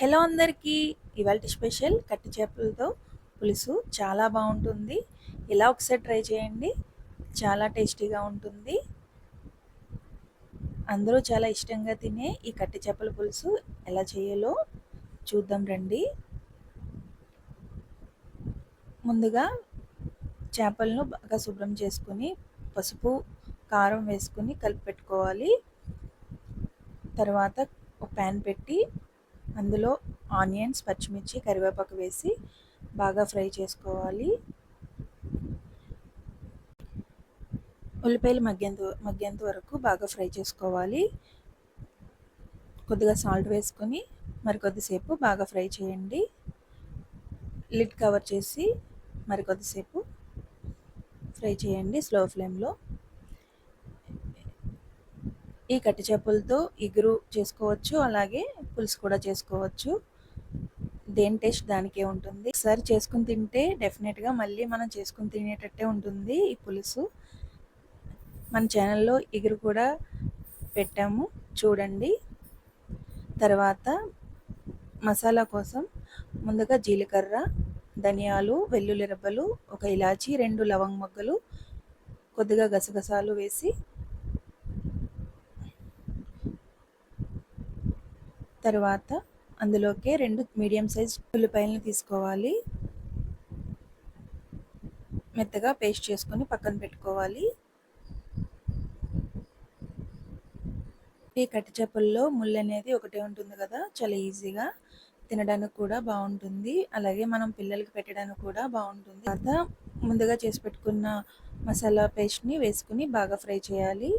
Hello అందరికీ ఇవాళ special కట్టి చేపలతో పులుసు చాలా బాగుంటుంది. ఇలా ఒకసారి ట్రై చేయండి. చాలా టేస్టీగా ఉంటుంది. అందరూ చాలా ఇష్టంగా తినే ఈ కట్టి చేపల పులుసు ఎలా చేయాలో చూద్దాం రండి. ముందుగా చేపలను బాగా శుభ్రం చేసుకుని పసుపు కారం వేసుకుని కలిపి పెట్టుకోవాలి. తర్వాత ఒక ప్యాన్ పెట్టి అందులో ఆనియన్స్ పచ్చిమిర్చి కరివేపాకు వేసి బాగా ఫ్రై చేసుకోవాలి. ఉల్లిపాయలు మగ్గేంత మగ్గేంత వరకు బాగా ఫ్రై చేసుకోవాలి. కొద్దిగా సాల్ట్ వేసుకొని మరికొద్దిసేపు బాగా ఫ్రై చేయండి. లిడ్ కవర్ చేసి మరికొద్దిసేపు ఫ్రై చేయండి స్లో ఫ్లేమ్లో. ఈ కట్టి చేపలతో ఇగురు చేసుకోవచ్చు అలాగే పులుసు కూడా చేసుకోవచ్చు. దేని టేస్ట్ దానికే ఉంటుంది. ఒకసారి చేసుకుని తింటే డెఫినెట్గా మళ్ళీ మనం చేసుకుని తినేటట్టే ఉంటుంది ఈ పులుసు. మన ఛానల్లో ఇగురు కూడా పెట్టాము చూడండి. తర్వాత మసాలా కోసం ముందుగా జీలకర్ర ధనియాలు వెల్లుల్లి రెబ్బలు ఒక ఇలాచి రెండు లవంగ మొగ్గలు కొద్దిగా గసగసాలు వేసి తర్వాత అందులోకి రెండు మీడియం సైజ్ ఉల్లిపాయలను తీసుకోవాలి. మెత్తగా పేస్ట్ చేసుకొని పక్కన పెట్టుకోవాలి. ఈ కట్టి చేపల్లో ముళ్ళు అనేది ఒకటే ఉంటుంది కదా చాలా ఈజీగా. తినడానికి కూడా బాగుంటుంది. అలాగే మనం పిల్లలకి పెట్టడానికి కూడా బాగుంటుంది. తర్వాత ముందుగా చేసి పెట్టుకున్న మసాలా పేస్ట్ని వేసుకుని బాగా ఫ్రై చేయాలి.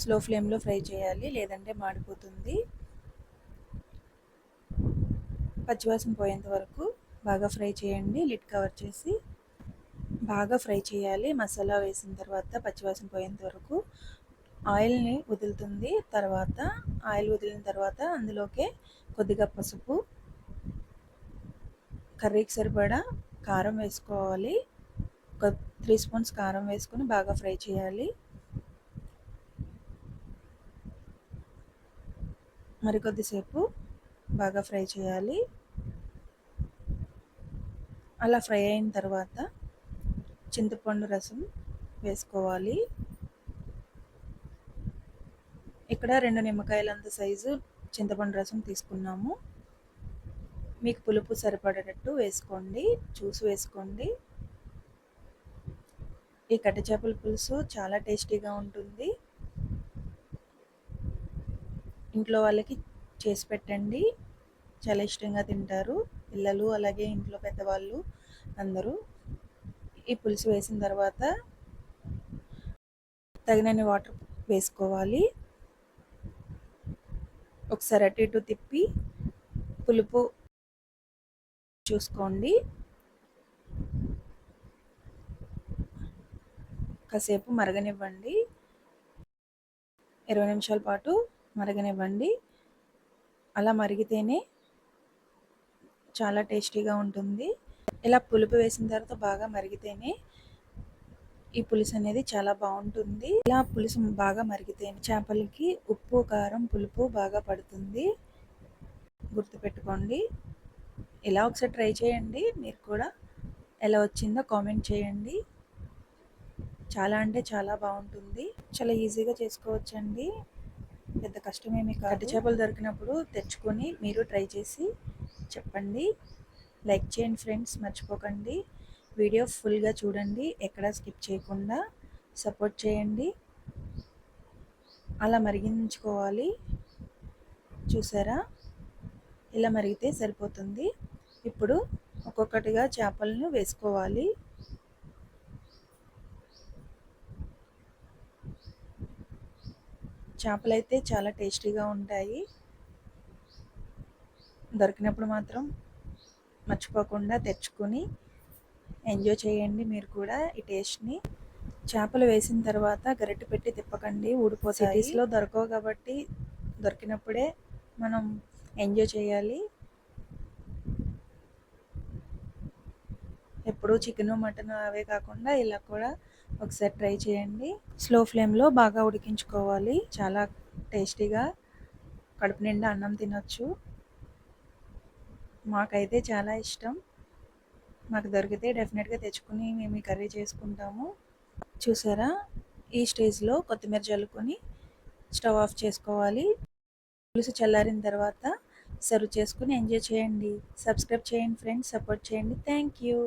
స్లో ఫ్లేమ్లో ఫ్రై చేయాలి లేదంటే మాడిపోతుంది. పచ్చివాసన పోయేంత వరకు బాగా ఫ్రై చేయండి. లిడ్ కవర్ చేసి బాగా ఫ్రై చేయాలి. మసాలా వేసిన తర్వాత పచ్చివాసన పోయేంత వరకు ఆయిల్ని వదులుతుంది. తర్వాత ఆయిల్ వదిలిన తర్వాత అందులోకే కొద్దిగా పసుపు కర్రీకి సరిపడా కారం వేసుకోవాలి. ఒక త్రీ స్పూన్స్ కారం వేసుకొని బాగా ఫ్రై చేయాలి. మరికొద్దిసేపు బాగా ఫ్రై చేయాలి. అలా ఫ్రై అయిన తర్వాత చింతపండు రసం వేసుకోవాలి. ఇక్కడ రెండు నిమ్మకాయలంత సైజు చింతపండు రసం తీసుకున్నాము. మీకు పులుపు సరిపడేటట్టు వేసుకోండి చూసి వేసుకోండి. ఈ కట్ట చేపల పులుసు చాలా టేస్టీగా ఉంటుంది. ఇంట్లో వాళ్ళకి చేసి పెట్టండి. చాలా ఇష్టంగా తింటారు. పిల్లలు అలాగే ఇంట్లో పెద్దవాళ్ళు అందరూ ఈ పులుసు వేసిన తర్వాత తగినన్ని వాటర్ వేసుకోవాలి. ఒకసారి అటు ఇటు తిప్పి పులుపు చూసుకోండి. కాసేపు మరగనివ్వండి. ఇరవై నిమిషాల పాటు మరగనివ్వండి. అలా మరిగితేనే చాలా టేస్టీగా ఉంటుంది. ఇలా పులుపు వేసిన తర్వాత బాగా మరిగితేనే ఈ పులుసు అనేది చాలా బాగుంటుంది. ఇలా పులుసు బాగా మరిగితేనే చేపలకి ఉప్పు కారం పులుపు బాగా పడుతుంది. గుర్తుపెట్టుకోండి. ఇలా ఒకసారి ట్రై చేయండి. మీరు కూడా ఎలా వచ్చిందో కామెంట్ చేయండి. చాలా అంటే చాలా బాగుంటుంది. చాలా ఈజీగా చేసుకోవచ్చండి. పెద్ద కష్టమేమి కాదు. చేపలు దొరికినప్పుడు తెచ్చుకొని మీరు ట్రై చేసి చెప్పండి. లైక్ చేయండి ఫ్రెండ్స్ మర్చిపోకండి. వీడియో ఫుల్గా చూడండి ఎక్కడ స్కిప్ చేయకుండా సపోర్ట్ చేయండి. అలా మరిగించుకోవాలి. చూసారా? ఇలా మరిగితే సరిపోతుంది. ఇప్పుడు ఒక్కొక్కటిగా చేపలను వేసుకోవాలి. చేపలు అయితే చాలా టేస్టీగా ఉంటాయి. దొరికినప్పుడు మాత్రం మర్చిపోకుండా తెచ్చుకొని ఎంజాయ్ చేయండి మీరు కూడా ఈ టేస్ట్ని. చేపలు వేసిన తర్వాత గరిటె పెట్టి తిప్పకండి ఊడిపోతాయి. సిటీస్లో దొరకవు కాబట్టి దొరికినప్పుడే మనం ఎంజాయ్ చేయాలి. ఎప్పుడు చికెన్ మటన్ అవే కాకుండా ఇలా కూడా ఒకసారి ట్రై చేయండి. స్లో ఫ్లేమ్లో బాగా ఉడికించుకోవాలి. చాలా టేస్టీగా కడుపు నిండా అన్నం తినొచ్చు. మాకైతే చాలా ఇష్టం. మాకు దొరికితే డెఫినెట్గా తెచ్చుకుని మేము ఈ కర్రీ చేసుకుంటాము. చూసారా? ఈ స్టేజ్లో కొత్తిమీర చల్లుకొని స్టవ్ ఆఫ్ చేసుకోవాలి. పులుసు చల్లారిన తర్వాత సర్వ్ చేసుకుని ఎంజాయ్ చేయండి. సబ్స్క్రైబ్ చేయండి ఫ్రెండ్స్ సపోర్ట్ చేయండి. Thank you.